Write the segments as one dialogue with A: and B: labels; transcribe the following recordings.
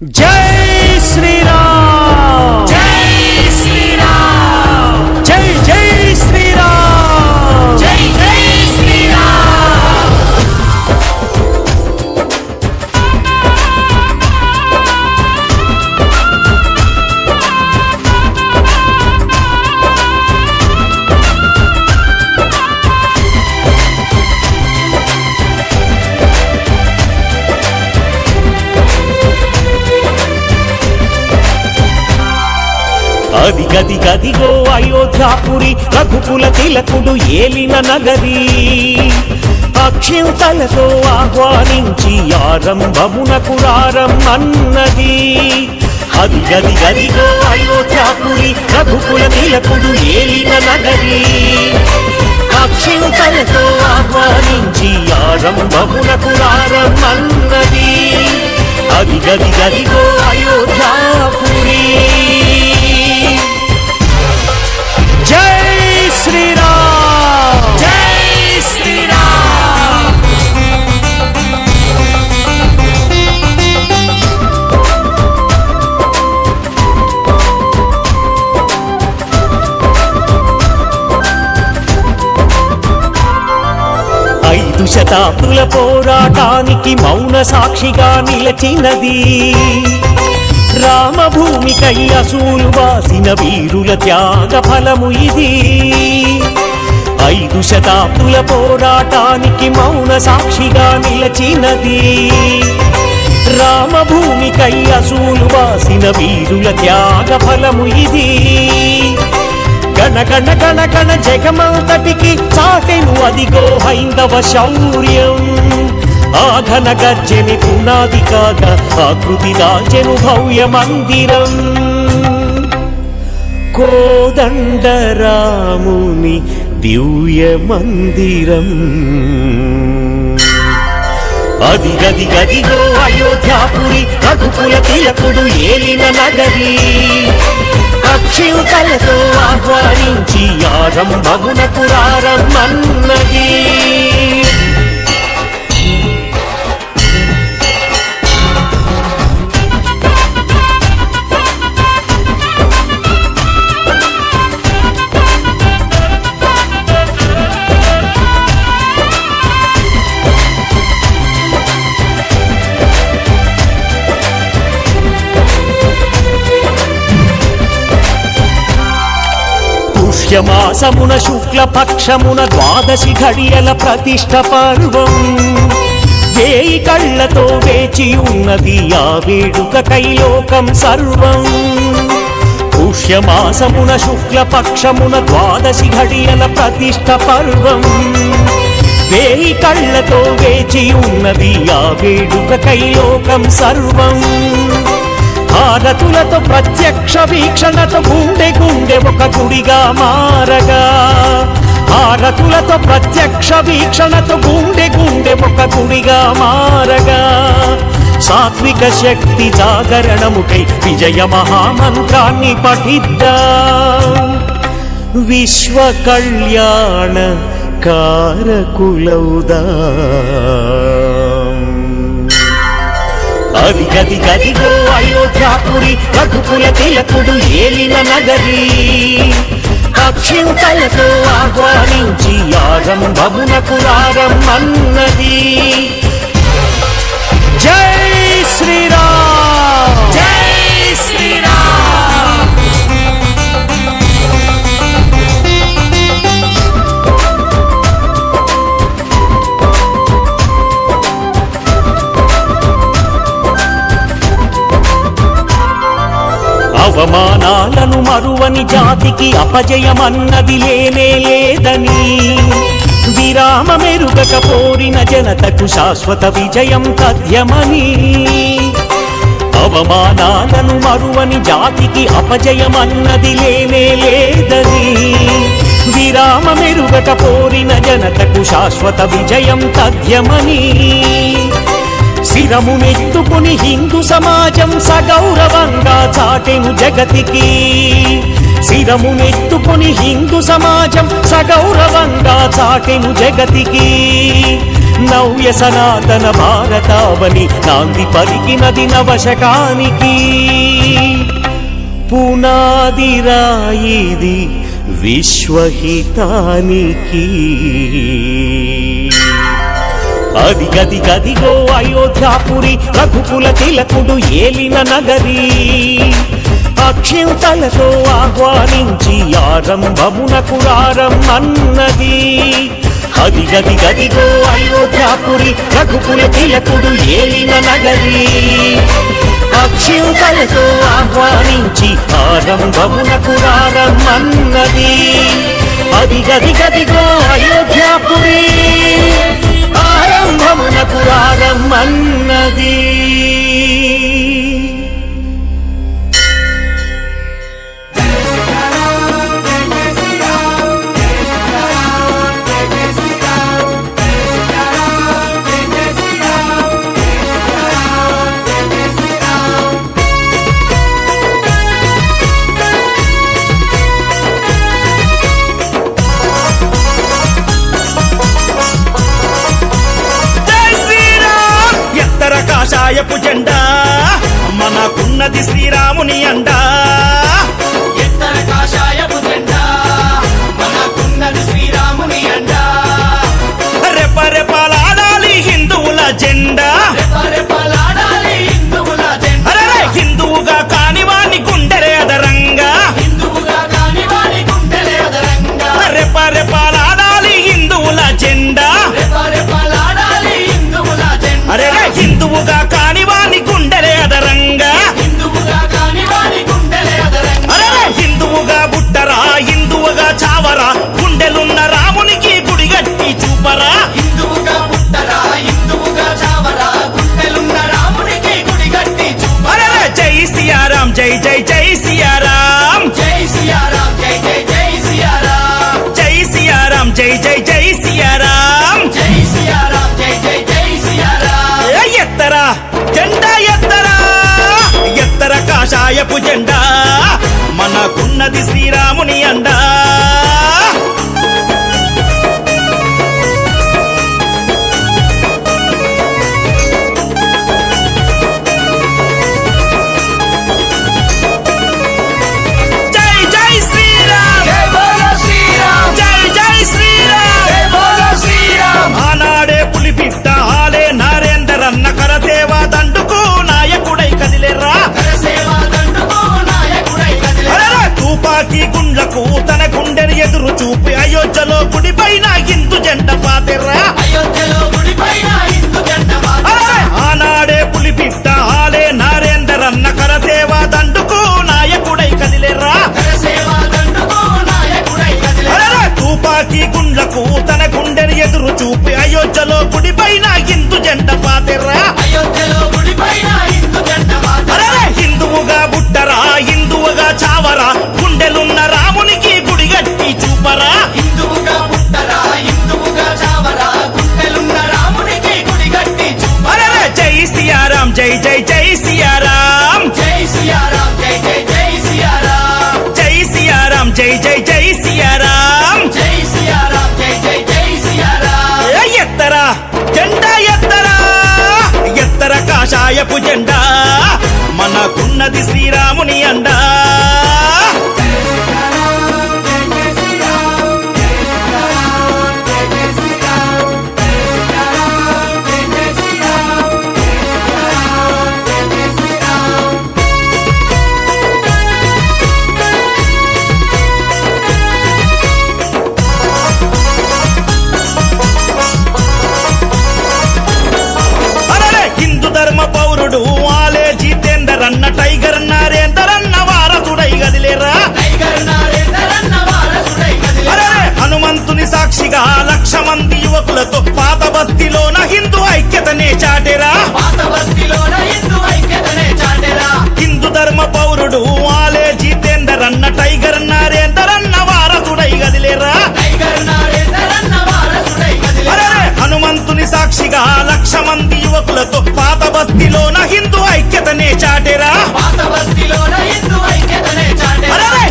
A: జై శ్రీరామ్
B: జై శ్రీరామ్
A: గది గదిగో అయోధ్యాపురి రఘుకుల తిలకుడు ఏలిన నగరి. అక్షింతలతో ఆహ్వానించి ఆరంభమునకు అన్నది అది గది గదిగో అయోధ్యాపురి రఘుకుల తిలకుడు ఏలిన నగరి. అక్షింతలతో ఆహ్వానించి ఆరంభమునకు రారమ్మన్నది అది గది గదిగో అయోధ్యాపురి. ఐదు పోరాటానికి మౌన సాక్షిగా నిలచినది. రామభూమికై అసూలు వాసిన వీరుల త్యాగ ఫలము ఇది. ఐదు శతాబ్దుల పోరాటానికి మౌన సాక్షిగా నిలచినది. రామభూమికై అసూలు వాసిన వీరుల త్యాగ ఫలము ఇది. గణ గణ గణ గణ జగమంతటికి చాటెను అదిగో హైందవ శౌర్యం. ఆ ఘన గర్జని పునాది కాగా ఆకృతి దాచెను భవ్య మందిరం. కోదండరాముని దివ్య మందిరం. అది గది గదిగో అయోధ్యాపురి రఘుకుల తిలకుడు ఏలిన నగరీ. అక్షింతలతో ఆహ్వానించి ఆరంభమునకు రారమ్మన్నది పుష్యమాసమున శుక్ల పక్షమున ద్వాదశి ఘడియల ప్రతిష్ట పర్వం. వేయి కళ్ళతో వేచి ఉన్నది ఆ వేడుక కైలోకం సర్వం. పుష్యమాసమున శుక్ల పక్షమున ద్వాదశి ఘడియల ప్రతిష్ట పర్వం. వేయి కళ్ళతో వేచి ఉన్నది ఆ వేడుక కైలోకం సర్వం. హారతులతో ప్రత్యక్ష వీక్షణతో గుండె గుండె ఒక గుడిగా మారగా. హారతులతో ప్రత్యక్ష వీక్షణతో గుండె గుండె ఒక గుడిగా మారగా. సాత్విక శక్తి జాగరణముకై విజయ మహామంత్రాన్ని పఠిద్దా. విశ్వ కళ్యాణ కారకులౌదా అది గది గదిగో అయోధ్యాపురి రఘుకుల తిలకుడు ఏలిన నగరి. అక్షింతలతో ఆహ్వానించి ఆరంభమునకు అన్నది జై శ్రీరామ్! అవమానాలను జాతికి అపజయమన్నది లేనే లేదని. విరామ మెరుగక పోరిన జనతకు శాశ్వత విజయం తథ్యమని అవమానాలను మరువని జాతికి అపజయమన్నది లేనే లేదని. విరామ మెరుగక పోరిన జనతకు శాశ్వత విజయం తథ్యమని శిరము నెత్తుకుని హిందూ సమాజం సగౌరవంగా చాటెను జగతికి. శిరము నెత్తుకుని హిందూ సమాజం సగౌరవంగా చాటెను జగతికి. నవ్య సనాతన భారతావని నాంది పలికినది నవశకానికి. పునాది రాయిది విశ్వహితానికి. అది గది గదిగో అయోధ్యాపురి రఘుకుల తిలకుడు ఏలిన నగరి. అక్షంతలతో ఆహ్వానించి ఆరంభమునకు రారం అన్నది అది గది గదిగో అయోధ్యాపురి రఘుకుల తిలకుడు ఏలిన నగరి. అక్షంతలతో ఆహ్వానించి ఆరంభమునకు రారం అన్నది అది గది గదిగో అయోధ్యాపురి.
B: పురాణం అన్నది రాయపు జెండా. మనకున్నది శ్రీరాముని అండా. కాకి గుండ్లకు తన గుండెని ఎదురు చూపి అయోధ్యలో జై జై జై సియారాం.
C: జై సియారాం జై జై జై సియారాం.
B: ఎత్తరా జెండా ఎత్తరా ఎత్తర కాషాయపు జెండా. మనకున్నది శ్రీరాముని అండా. సాక్షిగా లక్ష మంది యువకులతో పాత బస్తీలోన హిందూ ఐక్యతనే చాటెరా.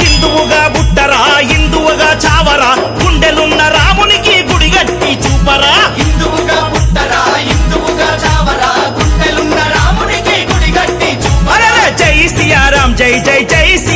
B: హిందువుగా బుట్టరా హిందువుగా చావరా గుండెలున్న రామునికి
C: గుడి గట్టి చూపరా.
B: జై జై జై జై సి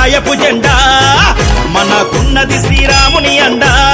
B: రాయపు జెండా. మనకున్నది శ్రీరాముని అండా.